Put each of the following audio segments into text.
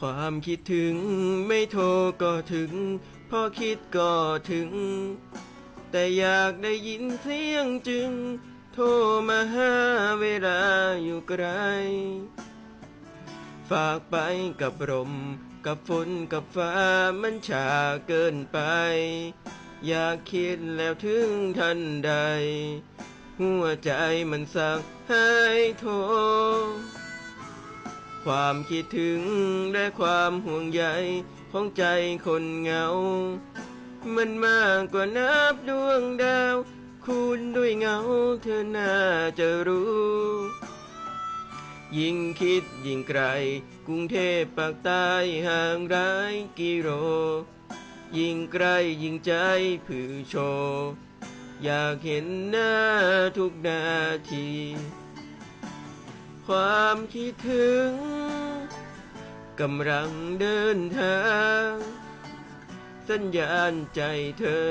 ความคิดถึงไม่โทรก็ถึง พอคิดก็ถึง แต่อยากได้ยินเสียงจึง โทรมาหาเวลาอยู่ไกล ฝากไปกับลมกับฝนกับฟ้ามันช้าเกินไป อยากคิดแล้วถึงทันใด หัวใจมันสั่งให้โทร ความคิดถึงและความห่วงใยของใจคนเหงา มันมากกว่านับดวงดาว คูณด้วยเงาเธอน่าจะรู้ ยิ่งคิดยิ่งไกล กรุงเทพปากใต้ห่างไร้กิโลยิ่งใกล้ยิ่งใจผือโช อยากเห็นหน้าทุกนาที ความคิดถึงกำลังเดินทาง สัญญาณใจเธอ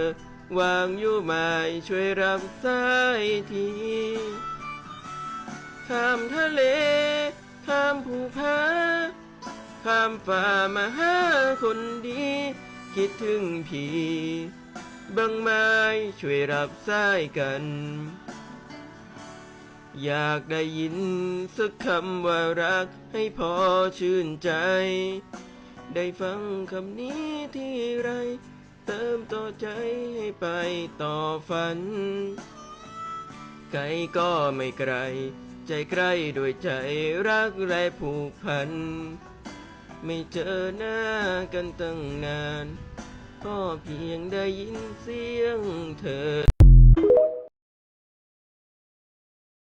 วางอยู่หมายช่วยรับสายทีข้ามทะเล ข้ามภูผาข้ามฝ่ามาหาคนดี คิดถึงพี่บางไม้ช่วยรับสายกัน อยากได้ยินสักคำว่ารักให้พอชื่นใจ ได้ฟังคำนี้ที่ไร เติมต่อใจให้ไปต่อฝัน ไกลก็ไม่ไกล ใจใกล้ด้วยใจรักและผูกพัน ไม่เจอหน้ากันตั้งนาน ก็เพียงได้ยินเสียงเธอ